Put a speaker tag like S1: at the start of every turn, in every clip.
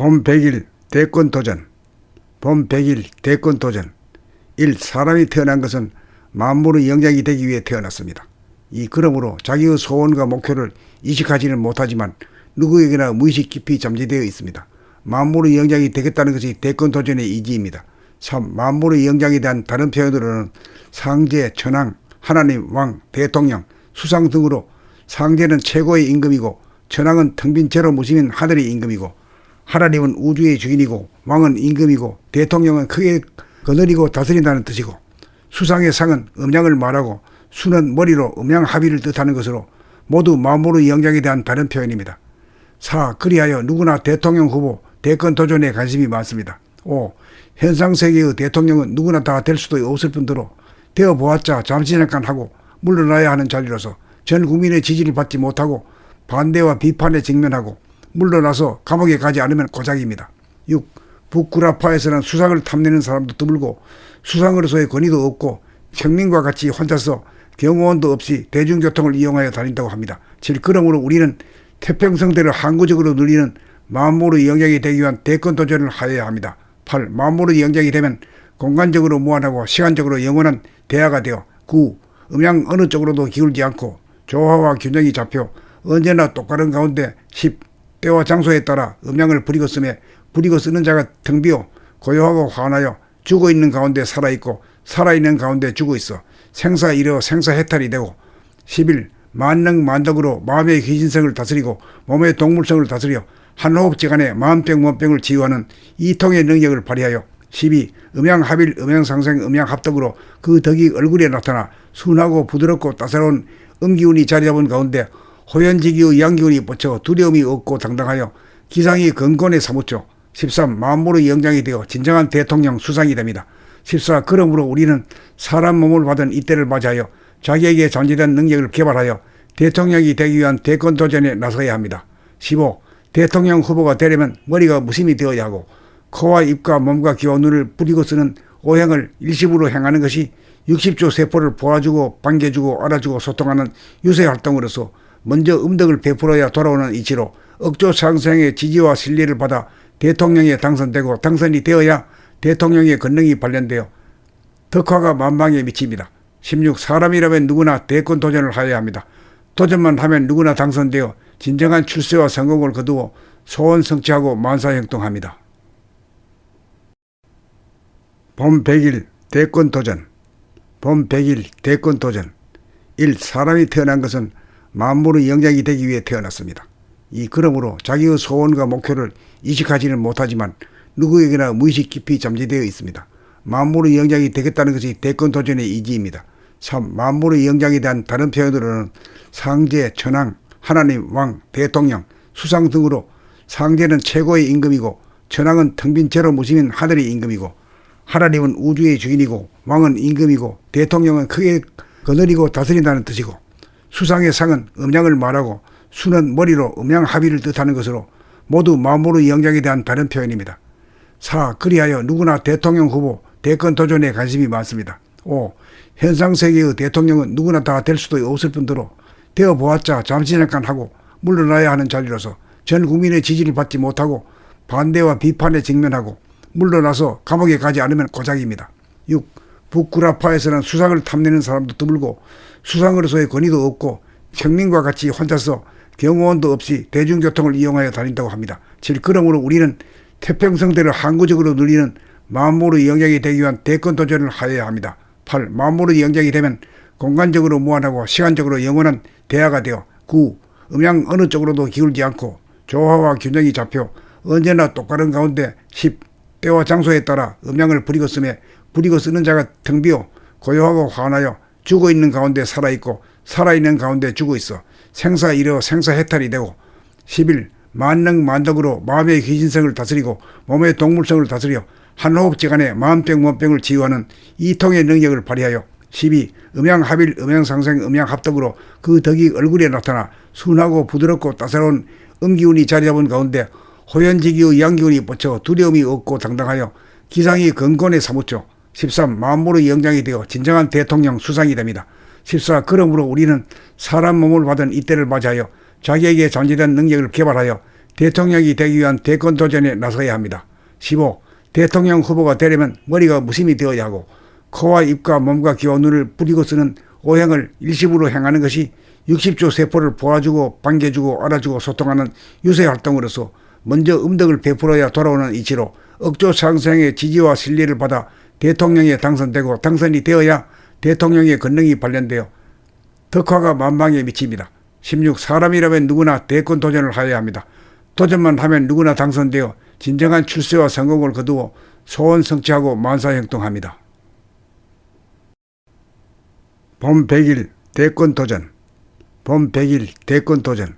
S1: 봄 100일 대권 도전. 봄 100일 대권 도전. 1. 사람이 태어난 것은 만물의 영장이 되기 위해 태어났습니다. 이 그러므로 자기의 소원과 목표를 이식하지는 못하지만 누구에게나 무의식 깊이 잠재되어 있습니다. 만물의 영장이 되겠다는 것이 대권 도전의 이지입니다. 3. 만물의 영장에 대한 다른 표현으로는 상제, 천황, 하나님, 왕, 대통령, 수상 등으로 상제는 최고의 임금이고 천황은 텅빈 죄로 무심인 하늘의 임금이고 하나님은 우주의 주인이고 왕은 임금이고 대통령은 크게 거느리고 다스린다는 뜻이고 수상의 상은 음양을 말하고 수는 머리로 음양 합의를 뜻하는 것으로 모두 만물의 영장에 대한 다른 표현입니다. 4. 그리하여 누구나 대통령 후보 대권 도전에 관심이 많습니다. 5. 현상 세계의 대통령은 누구나 다 될 수도 없을 뿐더러 되어 보았자 잠시 잠깐 하고 물러나야 하는 자리로서 전 국민의 지지를 받지 못하고 반대와 비판에 직면하고 물러나서 감옥에 가지 않으면 고작입니다. 6. 북구라파에서는 수상을 탐내는 사람도 드물고 수상으로서의 권위도 없고 평민과 같이 혼자서 경호원도 없이 대중교통을 이용하여 다닌다고 합니다. 7. 그러므로 우리는 태평성대를 항구적으로 누리는 만물의 영역이 되기 위한 대권 도전을 하여야 합니다. 8. 만물의 영역이 되면 공간적으로 무한하고 시간적으로 영원한 대화가 되어 9. 음양 어느 쪽으로도 기울지 않고 조화와 균형이 잡혀 언제나 똑바른 가운데 10. 때와 장소에 따라 음양을 부리고 쓰며 부리고 쓰는 자가 텅 비어 고요하고 환하여 죽어 있는 가운데 살아 있고 살아 있는 가운데 죽어 있어 생사 이려 생사 해탈이 되고 11. 만능 만덕으로 마음의 귀신성을 다스리고 몸의 동물성을 다스려 한 호흡지간에 마음병 몸병을 치유하는 이통의 능력을 발휘하여 12. 음양합일 음양상생 음양합덕으로 그 덕이 얼굴에 나타나 순하고 부드럽고 따사로운 음기운이 자리 잡은 가운데 호연지기의 양기운이 뻗쳐 두려움이 없고 당당하여 기상이 건건에 사무쳐 13. 만물의 영장이 되어 진정한 대통령 수상이 됩니다. 14. 그러므로 우리는 사람 몸을 받은 이때를 맞이하여 자기에게 존재된 능력을 개발하여 대통령이 되기 위한 대권 도전에 나서야 합니다. 15. 대통령 후보가 되려면 머리가 무심히 되어야 하고 코와 입과 몸과 귀와 눈을 뿌리고 쓰는 오행을 일시부로 행하는 것이 60조 세포를 보아주고 반겨주고 알아주고 소통하는 유세 활동으로서 먼저 음덕을 베풀어야 돌아오는 이치로 억조 상생의 지지와 신뢰를 받아 대통령에 당선되고 당선이 되어야 대통령의 권능이 발현되어 덕화가 만방에 미칩니다. 16. 사람이라면 누구나 대권 도전을 하여야 합니다. 도전만 하면 누구나 당선되어 진정한 출세와 성공을 거두어 소원 성취하고 만사형통합니다. 봄 100일 대권 도전 봄 100일 대권 도전 1. 사람이 태어난 것은 만물의 영장이 되기 위해 태어났습니다. 이 그러므로 자기의 소원과 목표를 이식하지는 못하지만 누구에게나 무의식 깊이 잠재되어 있습니다. 만물의 영장이 되겠다는 것이 대권 도전의 이지입니다. 3. 만물의 영장에 대한 다른 표현으로는 상제, 천황, 하나님, 왕, 대통령, 수상 등으로 상제는 최고의 임금이고 천황은 텅빈 죄로 무심인 하늘의 임금이고 하나님은 우주의 주인이고 왕은 임금이고 대통령은 크게 거느리고 다스린다는 뜻이고 수상의 상은 음양을 말하고 수는 머리로 음양 합의를 뜻하는 것으로 모두 만물의 영장에 대한 다른 표현입니다. 4. 그리하여 누구나 대통령 후보 대권 도전에 관심이 많습니다. 5. 현상 세계의 대통령은 누구나 다 될 수도 없을 뿐더러 되어 보았자 잠시 잠깐 하고 물러나야 하는 자리로서 전 국민의 지지를 받지 못하고 반대와 비판에 직면하고 물러나서 감옥에 가지 않으면 고작입니다. 6. 북구라파에서는 수상을 탐내는 사람도 드물고 수상으로서의 권위도 없고 평민과 같이 혼자서 경호원도 없이 대중교통을 이용하여 다닌다고 합니다. 7. 그러므로 우리는 태평성대를 항구적으로 누리는 만물의 영역이 되기 위한 대권 도전을 하여야 합니다. 8. 만물의 영역이 되면 공간적으로 무한하고 시간적으로 영원한 대화가 되어 9. 음양 어느 쪽으로도 기울지 않고 조화와 균형이 잡혀 언제나 똑바른 가운데 10. 때와 장소에 따라 음양을 부리고 쓰며 부리고 쓰는 자가 텅 비어 고요하고 환하여 죽어 있는 가운데 살아 있고 살아 있는 가운데 죽어 있어 생사 이려 생사 해탈이 되고 11. 만능 만덕으로 마음의 귀신성을 다스리고 몸의 동물성을 다스려 한 호흡지간에 마음병 몸병을 치유하는 이통의 능력을 발휘하여 12. 음양합일 음양상생 음양합덕으로 그 덕이 얼굴에 나타나 순하고 부드럽고 따사로운 음기운이 자리잡은 가운데 호연지기의 양기운이 뻗쳐 두려움이 없고 당당하여 기상이 건건에 사무쳐 13. 만물의 영장이 되어 진정한 대통령 수상이 됩니다. 14. 그러므로 우리는 사람 몸을 받은 이때를 맞이하여 자기에게 존재된 능력을 개발하여 대통령이 되기 위한 대권 도전에 나서야 합니다. 15. 대통령 후보가 되려면 머리가 무심히 되어야 하고 코와 입과 몸과 귀와 눈을 뿌리고 쓰는 오행을 일시부로 행하는 것이 60조 세포를 보아주고 반겨주고 알아주고 소통하는 유세 활동으로서 먼저 음덕을 베풀어야 돌아오는 이치로 억조 상생의 지지와 신뢰를 받아 대통령에 당선되고 당선이 되어야 대통령의 권능이 발현되어 덕화가 만방에 미칩니다. 16. 사람이라면 누구나 대권 도전을 하여야 합니다. 도전만 하면 누구나 당선되어 진정한 출세와 성공을 거두어 소원 성취하고 만사형통합니다. 봄 100일 대권 도전 봄 100일 대권 도전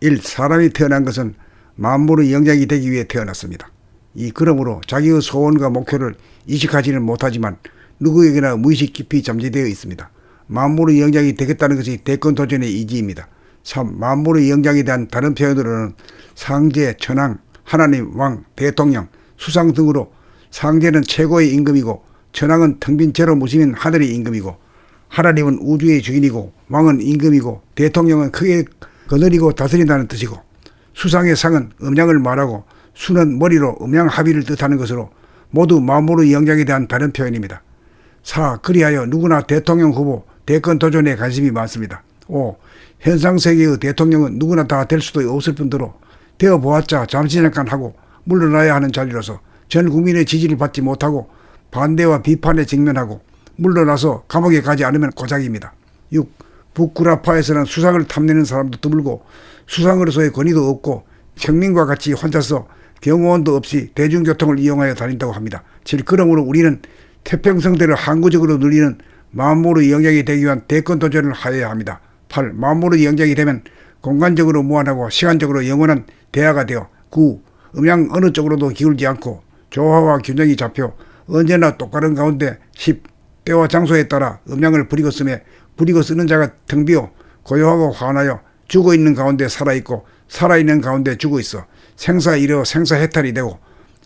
S1: 1. 사람이 태어난 것은 만물의 영장이 되기 위해 태어났습니다. 이 그러므로 자기의 소원과 목표를 이식하지는 못하지만 누구에게나 무의식 깊이 잠재되어 있습니다. 만물의 영장이 되겠다는 것이 대권 도전의 이지입니다. 3. 만물의 영장에 대한 다른 표현으로는 상제, 천황, 하나님, 왕, 대통령, 수상 등으로 상제는 최고의 임금이고 천황은 텅빈 채로 무심인 하늘의 임금이고 하나님은 우주의 주인이고 왕은 임금이고 대통령은 크게 거느리고 다스린다는 뜻이고 수상의 상은 음양을 말하고 수는 머리로 음양 합의를 뜻하는 것으로 모두 만물의 영장에 대한 다른 표현입니다. 4. 그리하여 누구나 대통령 후보, 대권 도전에 관심이 많습니다. 5. 현상 세계의 대통령은 누구나 다 될 수도 없을 뿐더러 되어 보았자 잠시 잠깐 하고 물러나야 하는 자리로서 전 국민의 지지를 받지 못하고 반대와 비판에 직면하고 물러나서 감옥에 가지 않으면 고작입니다. 6. 북구라파에서는 수상을 탐내는 사람도 드물고 수상으로서의 권위도 없고 평민과 같이 혼자서 경호원도 없이 대중교통을 이용하여 다닌다고 합니다. 질 그러므로 우리는 태평성대를 항구적으로 누리는 만물의 영역이 되기 위한 대권 도전을 하여야 합니다. 8. 만물의 영역이 되면 공간적으로 무한하고 시간적으로 영원한 대화가 되어 9. 음양 어느 쪽으로도 기울지 않고 조화와 균형이 잡혀 언제나 똑바른 가운데 10. 때와 장소에 따라 음양을 부리고 쓰며 부리고 쓰는 자가 텅 비어 고요하고 환하여 죽어 있는 가운데 살아있고 살아있는 가운데 죽어 있어 생사 이려 생사 해탈이 되고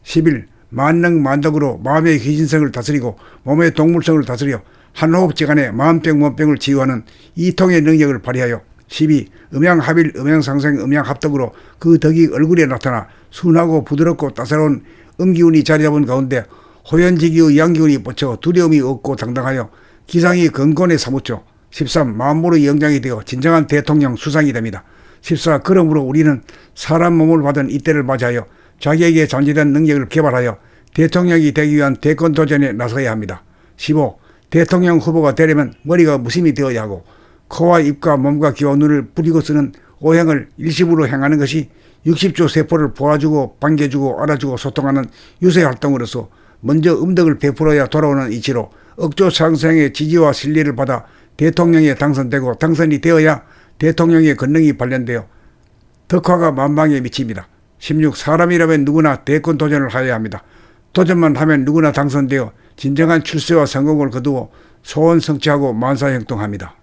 S1: 11. 만능 만덕으로 마음의 귀신성을 다스리고 몸의 동물성을 다스려 한 호흡지간에 마음병 몸병을 치유하는 이통의 능력을 발휘하여 12. 음양합일 음양상생 음양합덕으로 그 덕이 얼굴에 나타나 순하고 부드럽고 따사로운 음기운이 자리잡은 가운데 호연지기의 양기운이 뻗쳐 두려움이 없고 당당하여 기상이 건건에 사무쳐 13. 만물의 영장이 되어 진정한 대통령 수상이 됩니다. 14. 그러므로 우리는 사람 몸을 받은 이때를 맞이하여 자기에게 잠재된 능력을 개발하여 대통령이 되기 위한 대권 도전에 나서야 합니다. 15. 대통령 후보가 되려면 머리가 무심히 되어야 하고 코와 입과 몸과 귀와 눈을 뿌리고 쓰는 오행을 일시부로 행하는 것이 60조 세포를 보아주고 반겨주고 알아주고 소통하는 유세 활동으로서 먼저 음덕을 베풀어야 돌아오는 이치로 억조 상생의 지지와 신뢰를 받아 대통령에 당선되고 당선이 되어야 대통령의 권능이 발현되어 덕화가 만방에 미칩니다. 16. 사람이라면 누구나 대권 도전을 하여야 합니다. 도전만 하면 누구나 당선되어 진정한 출세와 성공을 거두어 소원 성취하고 만사형통합니다.